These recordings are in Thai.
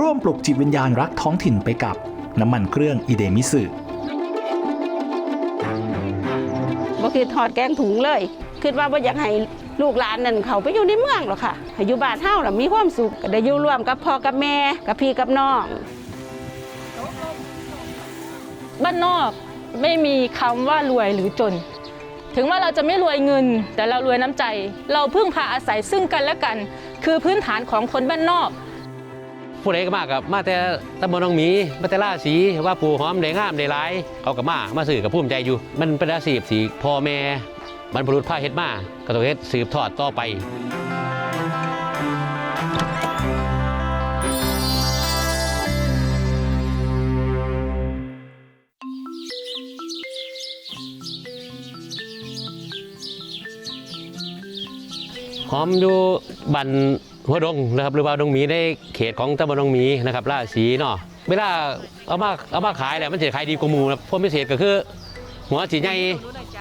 ร่วมปลุกจิตวิญญาณรักท้องถิ่นไปกับน้ำมันเครื่องอีเดมิสึบ่คือทอดแกงถุงเลยคิดว่าบ่อยากให้ลูกหลานนั่นเขาไปอยู่ในเมืองหรอกค่ะให้อยู่บ้านเฮาน่ะมีความสุขก็ได้อยู่ร่วมกับพ่อกับแม่กับพี่กับน้องบ้านนอกไม่มีคำว่ารวยหรือจน ถึงว่าเราจะไม่รวยเงิน แต่เรารวยน้ำใจ เราพึ่งพาอาศัยซึ่งกันและกัน คือพื้นฐานของคนบ้านนอก ผู้ใดก็มากับมาแต่ตำบลหนองหมีมาแต่ล่าสีว่าปลูกหอมได้งามได้หลายเขาก็มามาซื้อกับภูมิใจอยู่ มันเป็นอาชีพที่พ่อแม่บรรพบุรุษพาเฮ็ดมาก็ต้องเฮ็ดสืบทอดต่อไปหอมอยู่บัน หัวดงนะครับหรือว่าดงหมีในเขตของตำบลดงหมีนะครับล่าสีเนาะเวลาเอามาเอามาขายแล้วมันจะขายดีกว่าหมูนะพวกพิเศษก็คือ หัวสีใหญ่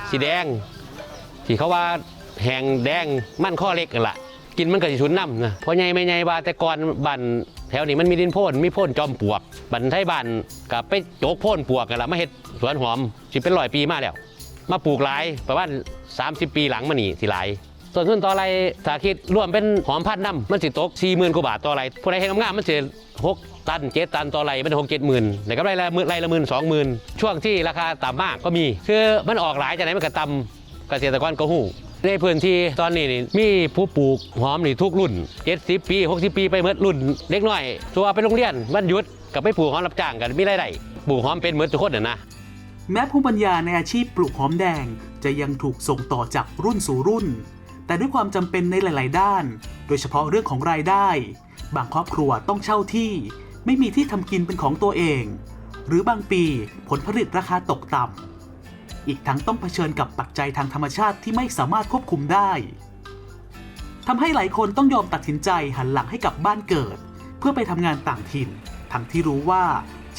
สีแดงที่เขาว่าแหงแดงมั่นข้อเล็กกันละกินมันก็สิชุนน้ำนะเพราะใหญ่ไม่ใหญ่บาแต่ก่อนบันแถวนี้มันมีดินโพ่นมีโพ่นจอมปลวก บันไทยบันกับไปโจกโพ่นปลวกกันละมาเฮ็ดสวนหอมสิเป็นร้อยปีมาแล้ว มาปลูกหลายประมาณ30 ปีหลังมานี่สิหลาย ส่วนทุนต่อไรสาคิดรวมเป็นหอมพันน้ำมันสิตกสี่หมื่นกว่าบาทต่อไรผู้ใดเห็นงามมันสิหกตันเจ็ดตันต่อไรมันหกเจ็ดหมื่นแต่ก็ไรละหมื่นไรละหมื่นสองหมื่นช่วงที่ราคาต่ำมากก็มี คือมันออกหลายจากไหนมันก็ต่ำเกษตรกรก็หู้ในพื้นที่ตอนนี้นี่มีผู้ปลูกหอมนี่ทุกรุ่น 70 ปี 60 ปีไปเมื่อรุ่นเล็กน้อยตัวไปโรงเรียนวันหยุดกับไปปลูกหอมรับจ้างกันมีรายได้ปลูกหอมเป็นเหมือนทุกคนน่ะนะแม้ภูมิปัญญาในอาชีพปลูกหอมแดงจะยังถูกส่งต่อจากรุ่นสู่รุ่น แต่ด้วยความจำเป็นในหลาย ๆ ด้าน โดยเฉพาะเรื่องของรายได้ บางครอบครัวต้องเช่าที่ ไม่มีที่ทำกินเป็นของตัวเอง หรือบางปีผลผลิตราคาตกต่ำอีกทั้งต้องเผชิญกับปัจจัยทางธรรมชาติที่ไม่สามารถควบคุมได้ทำให้หลายคนต้องยอมตัดสินใจหันหลังให้กับบ้านเกิด เพื่อไปทำงานต่างถิ่น ทั้งที่รู้ว่า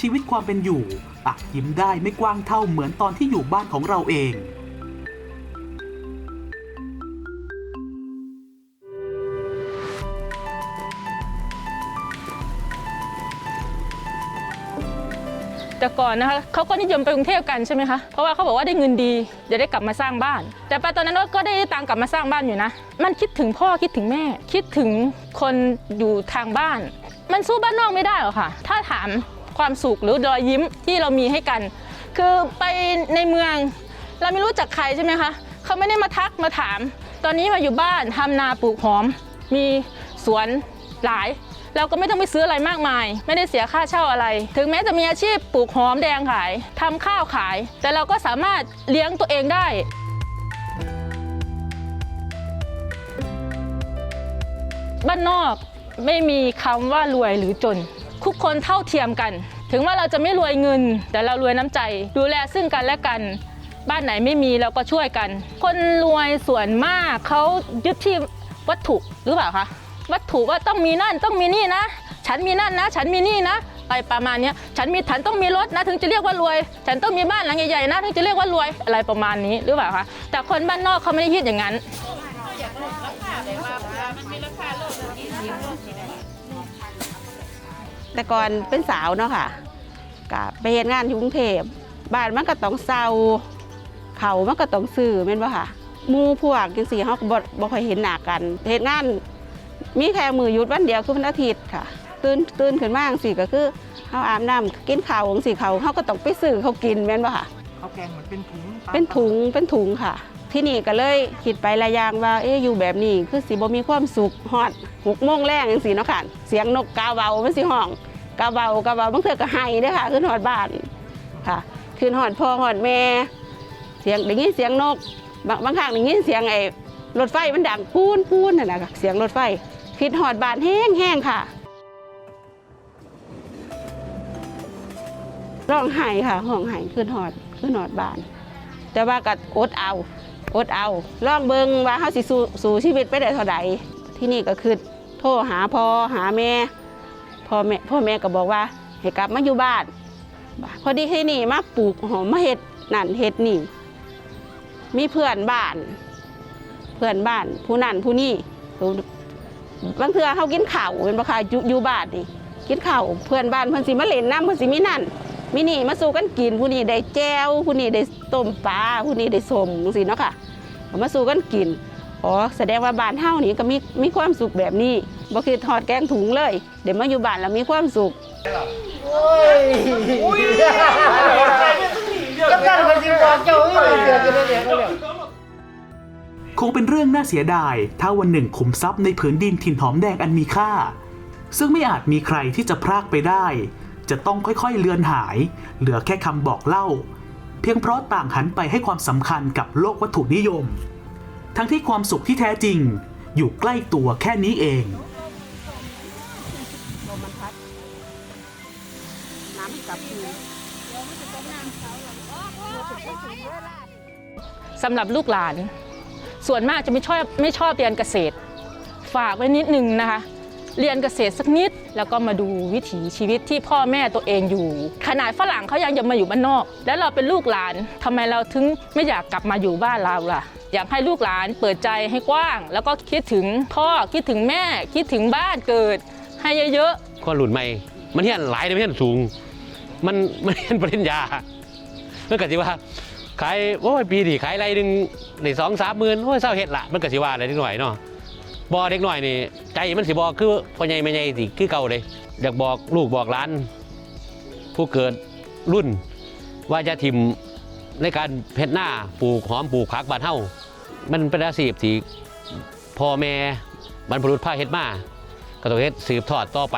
ชีวิตความเป็นอยู่อาจยิ้มได้ไม่กว้างเท่าเหมือนตอนที่อยู่บ้านของเราเอง แต่ก่อนนะคะเขาก็นิยมไปกรุงเทพกันใช่ไหมคะเพราะว่าเขาบอกว่าได้เงินดีเดี๋ยวได้กลับมาสร้างบ้าน แต่ไปตอนนั้นก็ได้ตังกลับมาสร้างบ้านอยู่นะ มันคิดถึงพ่อคิดถึงแม่ คิดถึงคนอยู่ทางบ้าน มันสู้บ้านนอกไม่ได้หรอกค่ะ ถ้าถามความสุขหรือรอยยิ้มที่เรามีให้กัน คือไปในเมือง เราไม่รู้จักใครใช่ไหมคะเขาไม่ได้มาทักมาถาม ตอนนี้มาอยู่บ้านทำนาปลูกหอม มีสวนหลาย เราก็ไม่ต้องไปซื้ออะไรมากมาย ไม่ได้เสียค่าเช่าอะไร ถึงแม้จะมีอาชีพปลูกหอมแดงขายทำข้าวขาย แต่เราก็สามารถเลี้ยงตัวเองได้บ้านนอกไม่มีคำว่ารวยหรือจน ทุกคนเท่าเทียมกัน ถึงว่าเราจะไม่รวยเงิน แต่เรารวยน้ำใจ ดูแลซึ่งกันและกัน บ้านไหนไม่มีเราก็ช่วยกัน คนรวยส่วนมากเขายึดที่วัตถุหรือเปล่าคะ วัตถุว่าต้องมีนั่นต้องมีนี่นะ ฉันมีนั่นนะ ฉันมีนี่นะอะไรประมาณนี้ฉันมีฉันต้องมีรถนะถึงจะเรียกว่ารวย ฉันต้องมีบ้านหลังใหญ่ๆนะถึงจะเรียกว่ารวยอะไรประมาณนี้หรือเปล่าคะแต่คนบ้านนอกเขาไม่ได้คิดอย่างนั้นแต่ก่อนเป็นสาวเนาะค่ะกับไปเฮ็ดงานอยู่กรุงเทพบ้านมันก็ต้องเซาเขามันก็ต้องซื้อแม่นบ่ค่ะมูพวกจังซี่เฮาก็บ่บ่ค่อยเห็นหน้ากันเฮ็ดงาน มีแค่มือหยุดวันเดียวคือวันอาทิตย์ค่ะตื่นตื่นขึ้นมาจังซี่ก็คือเฮาอาบน้ำกินข้าวจังซี่เขาเฮาก็ต้องไปซื้อเขากินแม่นบ่ค่ะข้าวแกงเหมือนเป็นถุงเป็นถุงเป็นถุงค่ะ ที่นี่ก็เลยคิดไปหลายอย่างว่าเอ๊ะอยู่แบบนี้คือสิบ่มีความสุขฮอดหกโมงแรงจังซี่เนาะค่ะเสียงนกกาเบามันสิห้องกาเบากาเบาบางเทื่อก็ไห้เด้อค่ะขึ้นฮอดบ้านค่ะขึ้นฮอดพ่อฮอดแม่เสียงได้ยินเสียงนกบางบางครั้งได้ยินเสียงไอ้รถไฟมันดังปูนปูนนั่นน่ะค่ะเสียงรถไฟ คิดฮอดบานแห้งแห้งค่ะร้องไห้ค่ะห้องไห้ขึ้นฮอดขึ้นฮอดบาน แต่ว่าก็อดเอาอดเอาลองเบิงว่าเขาสิสู้สู้ชีวิตไปได้เท่าใดที่นี่ก็คือโทรหาพ่อหาแม่พ่อแม่พ่อแม่ก็บอกว่าให้กลับมาอยู่บ้านพอดีที่นี่มาปลูกหอมมาเห็ดนั่นเห็ดนี่ มีเพื่อนบ้าน เพื่อนบ้านผู้นั่นผู้นี่ บางเทื่อเขากินข้าวเป็นประคาอยู่อยู่บ้านนี่กินข้าวเพื่อนบ้านเพื่อนสิมาเล่นน้ำเพื่อนสิมีนั่นมินี่มาสู่กันกินผู้นี้ได้แจวผู้นี้ได้ต้มปลาผู้นี้ได้สมจังซี่เนาะค่ะเอามาสู่กันกินอ๋อแสดงว่าบ้านเฮานี่ก็มีมีความสุขแบบนี้บ่คือทอดแกงถุงเลย เดี๋ยวมาอยู่บ้านแล้วมีความสุข คงเป็นเรื่องน่าเสียดาย ถ้าวันหนึ่งขุมทรัพย์ในผืนดินถิ่นหอมแดงอันมีค่า ซึ่งไม่อาจมีใครที่จะพรากไปได้ จะต้องค่อยๆเลือนหาย เหลือแค่คำบอกเล่า เพียงเพราะต่างหันไปให้ความสำคัญกับโลกวัตถุนิยม ทั้งที่ความสุขที่แท้จริง อยู่ใกล้ตัวแค่นี้เองสำหรับลูกหลาน ส่วนมากจะไม่ชอบไม่ชอบเรียนเกษตร ฝากไว้นิดนึงนะคะ เรียนเกษตรสักนิด แล้วก็มาดูวิถีชีวิตที่พ่อแม่ตัวเองอยู่ ขนาดฝรั่งเขายังจะมาอยู่บ้านนอก แล้วเราเป็นลูกหลานทำไมเราถึงไม่อยากกลับมาอยู่บ้านเราล่ะ อยากให้ลูกหลานเปิดใจให้กว้าง แล้วก็คิดถึงพ่อคิดถึงแม่คิดถึงบ้านเกิด ให้เยอะๆคนรุ่นใหม่ มันเฮียนหลายเลยมันเฮียนสูง มันมันเฮียนปริญญาเมันก็สิว่า ขายโอ้ยปีนี้ขายไรหนึ่งในสองสามหมื่นโอ้ยเศร้าเฮ็ดละมันก็สิว่าอะไรนิดหน่อยเนาะบอเด็กหน่อยนี่ใจมันสิบอกคือพ่อใหญ่แม่ใหญ่สิคือเก่าเลยอยากบอกลูกบอกหลาน ผู้เกิดรุ่น ว่าจะทิมในการเพ็ดหน้าปลูกหอมปลูกผักบานเฮามันเป็นอาชีพที่พ่อแม่บรรพบุรุษพาเฮ็ดมาก็ต้องเฮ็ดสืบทอดต่อไป